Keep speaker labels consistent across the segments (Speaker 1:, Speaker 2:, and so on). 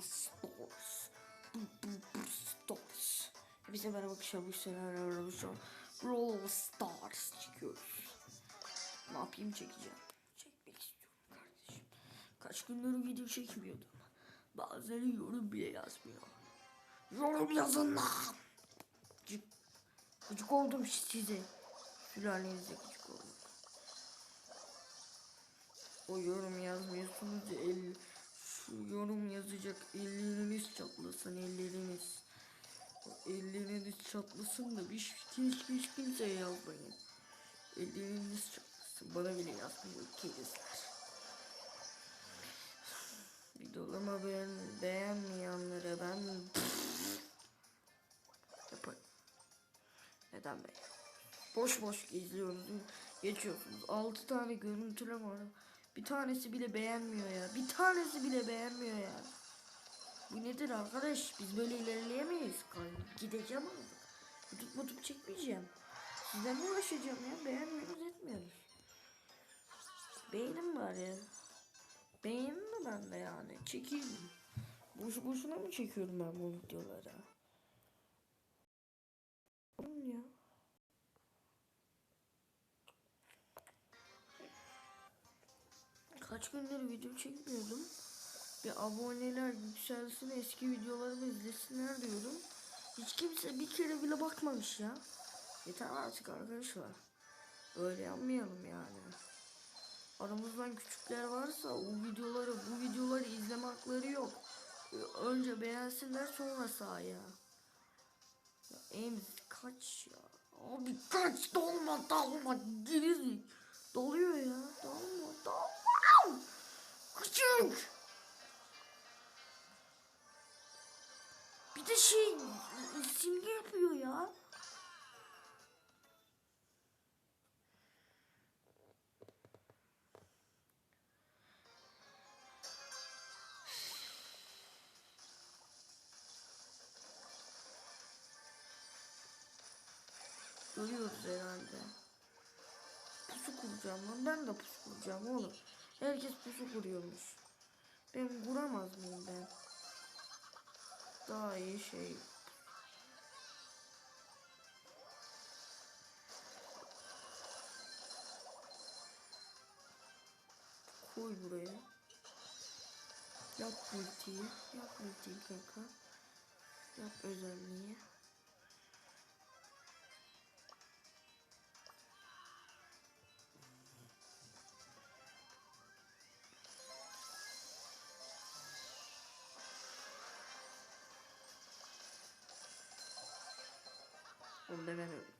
Speaker 1: Stars. Stars. Hepinize merhaba arkadaşlar. Bu senaryoda şu an Brawl Stars çıkıyoruz. Ne yapayım çekeceğim. Çekmek istiyorum kardeşim. Kaç gündür video çekmiyordum. Bazıları yorum bile yazmıyor. Yorum yazın lan. Gıcık, gıcık oldum size. Sülalenize gıcık oldum. O yorum yazmıyorsunuz ya el, şu yazacak elleriniz çatlasın elleriniz. Elleriniz çatlasın da bir hiç, hiç kimseye yazmayın. Elleriniz çatlasın bana bile yazmayın kerizler. Videolarımı beğen, beğenmeyenlere ben yaparım. Neden beğen? Boş boş geziyorsunuz, geçiyorsunuz. 6 tane görüntüleme var. Bir tanesi bile beğenmiyor ya. Bir tanesi bile beğenmiyor ya. Bu nedir arkadaş? Biz böyle ilerleyemeyiz. Gideceğim artık. Youtube mutup çekmeyeceğim. Sizden mi uğraşacağım ya? Beğenmiyoruz etmiyoruz. Beğenin var ya. Beğenin de ben de yani. Çekeyim. Boşu boşuna mı çekiyorum ben bu videoları? Ya. Kaç gündür video çekmiyordum. Bir aboneler yükselsin eski videolarımı izlesinler diyorum. Hiç kimse bir kere bile bakmamış ya. Yeter artık arkadaşlar. Öyle yapmayalım yani. Aramızdan küçükler varsa o videoları bu videoları izleme hakları yok. Önce beğensinler sonra sağ ya. Ems kaç ya. Abi kaç dolma dolma gerizik. Doluyor ya. Dolma dolma. Küçük. De şey simge yapıyor ya. Görüyoruz herhalde. Pusu kuracağım lan. Ben de pusu kuracağım oğlum. Herkes pusu kuruyormuş. Ben kuramaz mıyım ben? Daha iyi şey. Koy buraya. Yap multiyi. Yap multiyi kanka. Yap özelliği. Onu da ben öldüm.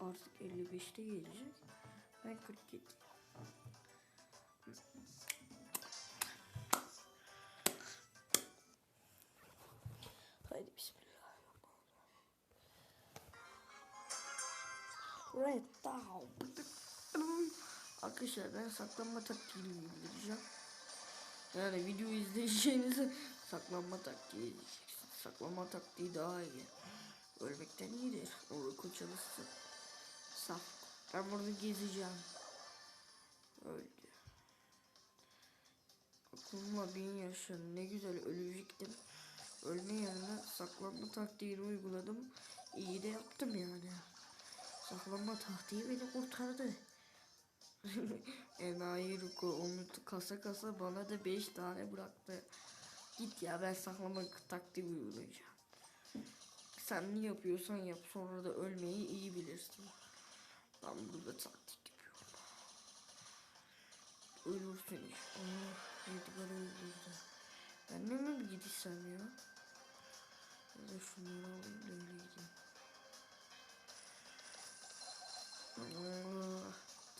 Speaker 1: Artık 55'te gelecek. Ben 47. Haydi bismillah. Red down. Arkadaşlar ben saklanma taktiğini bildireceğim. Yani video izleyeceğinizi saklanma taktiği izleyeceksiniz. Saklanma taktiği daha iyi. Ölmekten iyidir. O uyku çalışsın. Saf. Ben burada gezeceğim. Öldü. Aklımla bin yaşın ne güzel ölecektim. Ölme yerine saklanma taktiğini uyguladım. İyi de yaptım yani. Saklanma taktiği beni kurtardı. Enayi Ruko onu kasa kasa bana da 5 tane bıraktı. Git ya ben saklama taktiği uygulayacağım. Sen ne yapıyorsan yap sonra da ölmeyi iyi bilirsin. Ben burada taktik yapıyorum. Ölürsün iş. Oh, Edgar öldürdü. Ben de mi gidişsem ya? Ya da şunları alayım da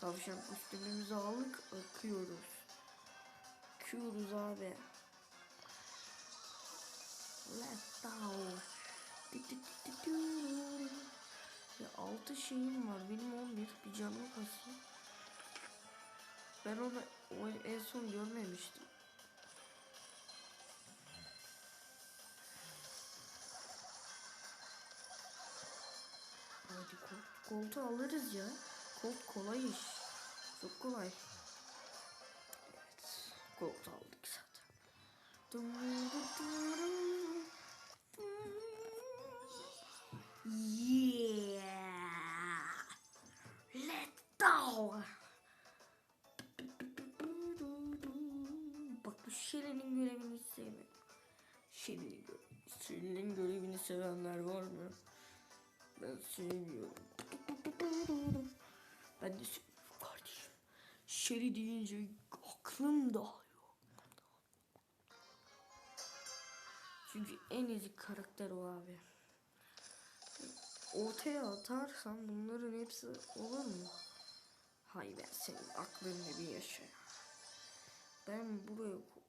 Speaker 1: Tavşan kostümümüzü aldık, akıyoruz. Akıyoruz abi. Let's go. Ya 6 şeyim var. Benim 11 bir canım kasıyor. Ben onu en son görmemiştim. Koltu alırız ya. Kolt kolay iş. Çok kolay. Evet. Kolt aldık zaten. Yeah. Let's go. Bak bu Shelly'nin görevini hiç sevmiyorum. Shelly'nin görevini, Shelly'nin görevini sevenler var mı? Ben sevmiyorum. Ben de kardeşim. Shelly deyince aklım dağılıyor. Çünkü en ezik karakter o abi. Ortaya atarsan bunların hepsi olur mu? Hay ben senin aklını bir yaşa. ya. Ben buraya ko-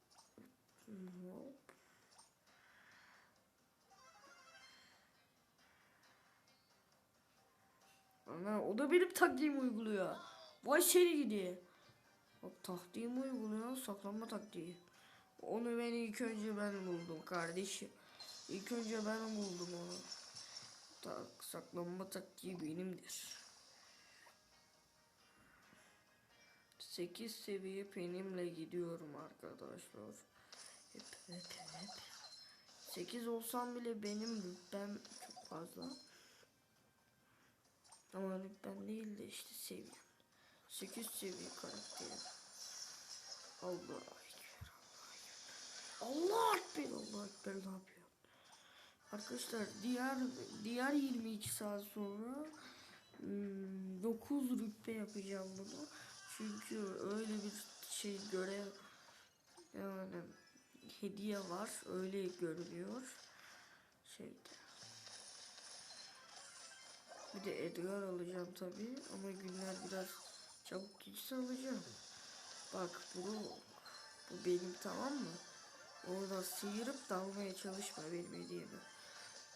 Speaker 1: Ana o da benim taktiğimi uyguluyor. Vay seni gidi. Bak taktiğimi uyguluyor saklanma taktiği. Onu ben ilk önce ben buldum kardeşim. İlk önce ben buldum onu. Tak, saklanma taktiği benimdir. 8 seviye benimle gidiyorum arkadaşlar. Hep hep hep. 8 olsam bile benim ben çok fazla. Ama ben değil de işte seviye. 8 seviye karakteri. Allah ekber Allah ekber Allah ekber ne yapıyor? Arkadaşlar diğer diğer 22 saat sonra hmm, 9 rütbe yapacağım bunu. Çünkü öyle bir şey görev yani hediye var öyle görünüyor şeyde. Bir de Edgar alacağım tabi ama günler biraz çabuk geçse alacağım. Bak bu bu benim tamam mı? Orada sıyırıp dalmaya çalışma benim hediyemi.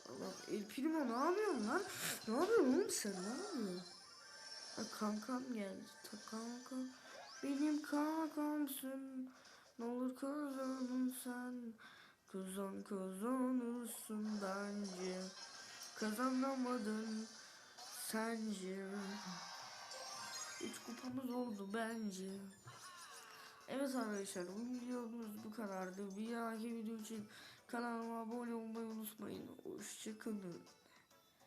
Speaker 1: Allah El ne yapıyorsun lan? Ne yapıyorsun oğlum sen ne yapıyorsun? Ha, kankam geldi. Ta kankam. Benim kankamsın. Ne olur kazanın sen. Kazan kazanırsın bence. Kazanamadın sence. Üç kupamız oldu bence. Evet arkadaşlar bu videomuz bu kadardı. Bir dahaki video için kanalıma abone olmayı unutmayın. Hoşçakalın.